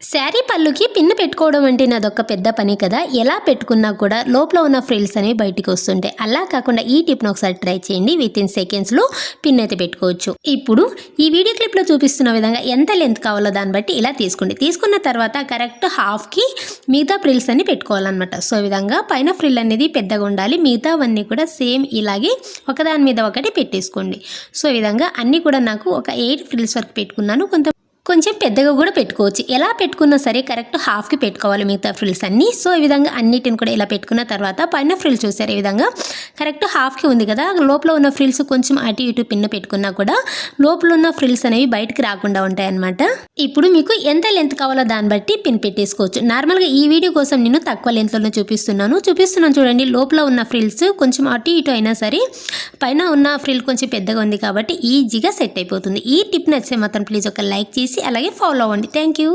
శారీ పళ్ళుకి పిన్ పెట్టుకోవడం అంటే నాదొక పెద్ద పని కదా. ఎలా పెట్టుకున్నా కూడా లోపల ఉన్న ఫ్రిల్స్ అనేవి బయటకు వస్తుంటాయి అలా కాకుండా ఈ టిప్ను ఒకసారి ట్రై చేయండి. విత్ ఇన్ సెకండ్స్లో పిన్ అయితే పెట్టుకోవచ్చు. ఇప్పుడు ఈ వీడియో క్లిప్లో చూపిస్తున్న విధంగా ఎంత లెంత్ కావాలో దాన్ని బట్టి ఇలా తీసుకోండి. తీసుకున్న తర్వాత కరెక్ట్ హాఫ్కి మిగతా ఫ్రిల్స్ అన్ని పెట్టుకోవాలన్నమాట. సో ఈ విధంగా పైన ఫ్రిల్ అనేది పెద్దగా ఉండాలి. మిగతావన్నీ కూడా సేమ్ ఇలాగే ఒకదాని మీద ఒకటి పెట్టేసుకోండి. సో ఈ విధంగా అన్నీ కూడా నాకు ఒక ఎయిట్ ఫ్రిల్స్ వరకు పెట్టుకున్నాను. కొంత కొంచెం పెద్దగా కూడా పెట్టుకోవచ్చు. ఎలా పెట్టుకున్నా సరే కరెక్ట్ హాఫ్కి పెట్టుకోవాలి మిగతా ఫ్రిల్స్ అన్నీ. సో ఈ విధంగా అన్నిటిని కూడా ఇలా పెట్టుకున్న తర్వాత పైన ఫ్రిల్ చూసారు ఈ విధంగా. కరెక్ట్ హాఫ్కి ఉంది కదా. లోపల ఉన్న ఫ్రిల్స్ కొంచెం అటు ఇటు పిన్న పెట్టుకున్నా కూడా లోపల ఉన్న ఫ్రిల్స్ అనేవి బయటకు రాకుండా ఉంటాయన్నమాట. ఇప్పుడు మీకు ఎంత లెంత్ కావాలో దాన్ని బట్టి పిన్ పెట్టేసుకోవచ్చు. నార్మల్గా ఈ వీడియో కోసం నేను తక్కువ లెంత్లో చూపిస్తున్నాను. చూపిస్తున్నాను చూడండి లోపల ఉన్న ఫ్రిల్స్ కొంచెం అటు ఇటు అయినా సరే పైన ఉన్న ఫ్రిల్ కొంచెం పెద్దగా ఉంది కాబట్టి ఈజీగా సెట్ అయిపోతుంది. ఈ టిప్ నచ్చితే మాత్రం ప్లీజ్ ఒక లైక్ చేసి అలాగే ఫాలో అవ్వండి. Thank you